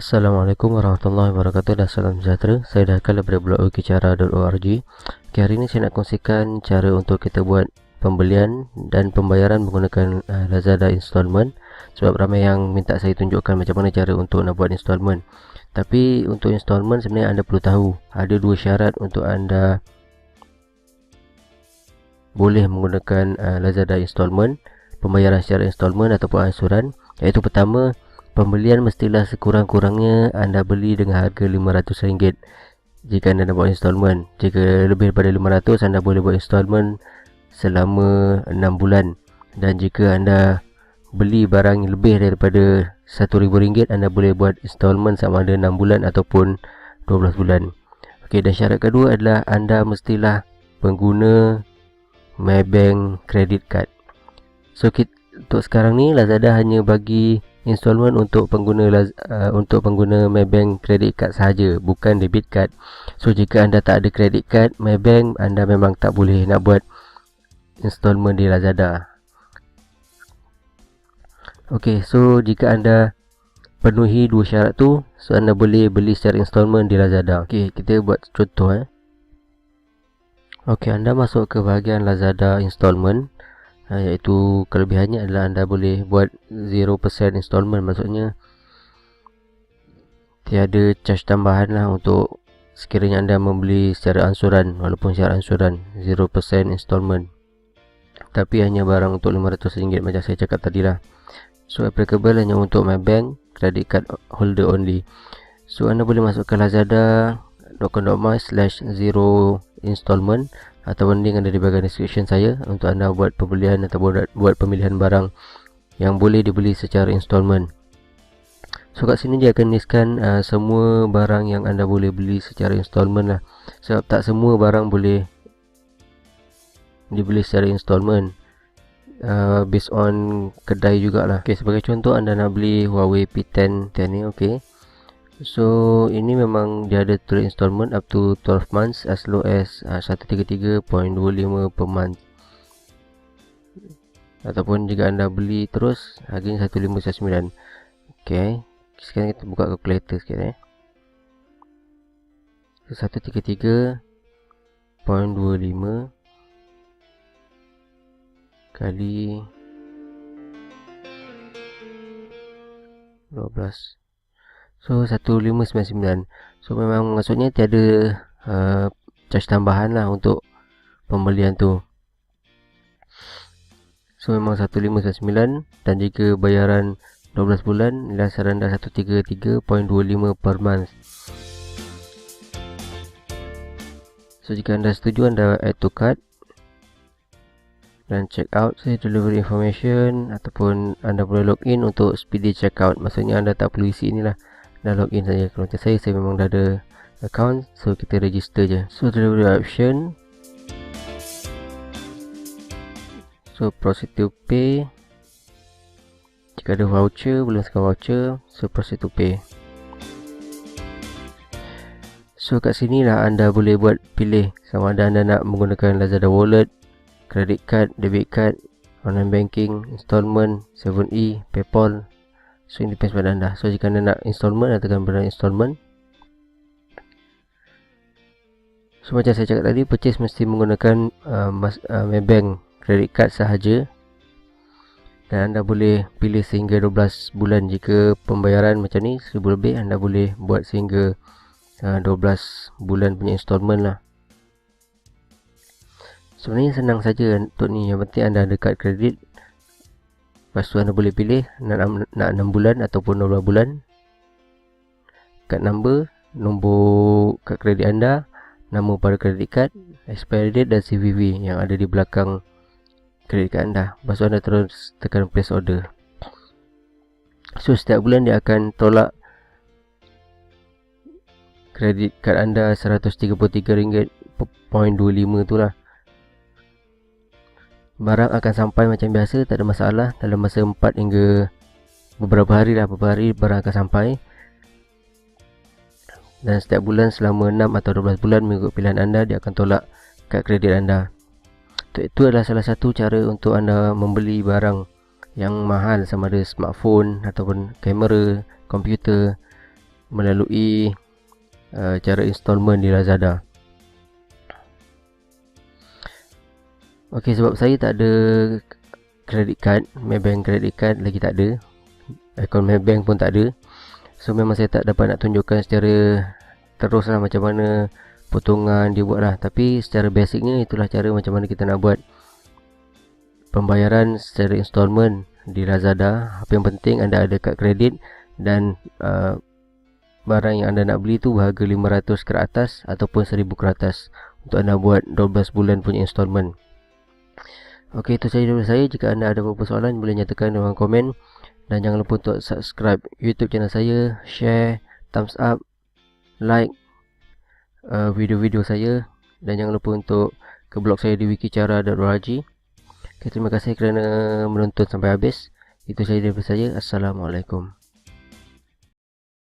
Assalamualaikum warahmatullahi wabarakatuh dan salam sejahtera. Saya dah kala daripada blog ukicara.org okay, Hari ini saya nak kongsikan cara untuk kita buat pembelian dan pembayaran menggunakan uh, Lazada installment. Sebab ramai yang minta saya tunjukkan macam mana cara untuk nak buat installment. Tapi untuk installment sebenarnya anda perlu tahu Ada dua syarat untuk anda boleh menggunakan uh, Lazada installment Pembayaran secara installment ataupun ansuran. Iaitu pertama Pembelian mestilah sekurang-kurangnya anda beli dengan harga RM500 jika anda nak buat installment. Jika lebih daripada RM500 anda boleh buat installment selama 6 bulan. Dan jika anda beli barang lebih daripada RM1,000 anda boleh buat installment sama ada 6 bulan ataupun 12 bulan. Okey dan syarat kedua adalah anda mestilah pengguna Maybank credit card. So kita, untuk sekarang ni Lazada hanya bagi installment untuk pengguna uh, untuk pengguna Maybank credit card sahaja bukan debit card. So jika anda tak ada credit card Maybank anda memang tak boleh nak buat installment di Lazada. Okey, so jika anda penuhi dua syarat tu, so anda boleh beli secara installment di Lazada. Okey, kita buat contoh eh. Okey, anda masuk ke bahagian Lazada installment ha, iaitu kelebihannya adalah anda boleh buat 0% installment. Maksudnya tiada charge tambahan lah untuk sekiranya anda membeli secara ansuran walaupun secara ansuran 0% installment. Tapi hanya barang untuk RM500 macam saya cakap tadi lah. So applicable hanya untuk my bank credit card holder only. So anda boleh masuk ke lazada.com.my slash 0 installment ataupun link ada di bahagian description saya untuk anda buat pembelian atau buat, pemilihan barang yang boleh dibeli secara installment. So kat sini dia akan listkan uh, semua barang yang anda boleh beli secara installment lah. Sebab tak semua barang boleh dibeli secara installment. Uh, based on kedai jugalah. Okay, sebagai contoh anda nak beli Huawei P10 10 ni, okay. So ini memang dia ada tulis installment up to 12 months as low as uh, 133.25 per month. Ataupun jika anda beli terus harganya 1599. Okay. Sekarang kita buka calculator sikit eh. So 133.25 kali 12 So 1599 So memang maksudnya tiada uh, Charge tambahan lah untuk Pembelian tu. So memang 1599 Dan jika bayaran 12 bulan Nilai serendah 133.25 per month. So jika anda setuju anda add to cart dan check out say delivery information ataupun anda boleh login untuk speedy checkout maksudnya anda tak perlu isi inilah dah login saja. Kalau macam saya saya memang dah ada account so kita register je. So delivery option. So proceed to pay. Jika ada voucher boleh masukkan voucher. So proceed to pay. So kat sini lah anda boleh buat pilih. Sama ada anda nak menggunakan Lazada Wallet credit card, debit card online banking, installment, 7E, Paypal So ini depends pada anda. So jika anda nak installment Anda tekan benda installment So macam saya cakap tadi Purchase mesti menggunakan uh, mas, uh, Maybank credit card sahaja. Dan anda boleh pilih sehingga 12 bulan Jika pembayaran macam ni 1000 lebih Anda boleh buat sehingga uh, 12 bulan punya installment lah. Sebenarnya senang saja untuk ni. Yang penting anda ada kad kredit Lepas tu anda boleh pilih nak, nak 6 bulan ataupun 12 bulan. Kad number Nombor kad kredit anda Nama pada kredit card Expiry date dan CVV yang ada di belakang Kredit card anda. Lepas tu anda terus tekan place order. So setiap bulan dia akan tolak Kredit card anda RM133.25 tu lah barang akan sampai macam biasa tak ada masalah. Dalam masa 4 hingga beberapa hari lah beberapa hari barang akan sampai. Dan setiap bulan selama 6 atau 12 bulan mengikut pilihan anda dia akan tolak kad kredit anda. Itu adalah salah satu cara untuk anda membeli barang yang mahal sama ada smartphone ataupun kamera, komputer melalui uh, cara installment di Lazada. Okey sebab saya tak ada credit card, Maybank credit card lagi tak ada. Akaun Maybank pun tak ada. So memang saya tak dapat nak tunjukkan secara terus lah macam mana potongan dia buat lah. Tapi secara basicnya itulah cara macam mana kita nak buat pembayaran secara installment di Lazada. Apa yang penting anda ada kad kredit dan uh, barang yang anda nak beli tu harga 500 ke atas ataupun 1000 ke atas untuk anda buat 12 bulan punya installment. Okey itu saja dari saya. Jika anda ada beberapa soalan Boleh nyatakan dalam komen. Dan jangan lupa untuk subscribe YouTube channel saya. Share Thumbs up Like uh, Video-video saya. Dan jangan lupa untuk Ke blog saya di wikicara.org okay, Terima kasih kerana menonton sampai habis. Itu saja dari saya. Assalamualaikum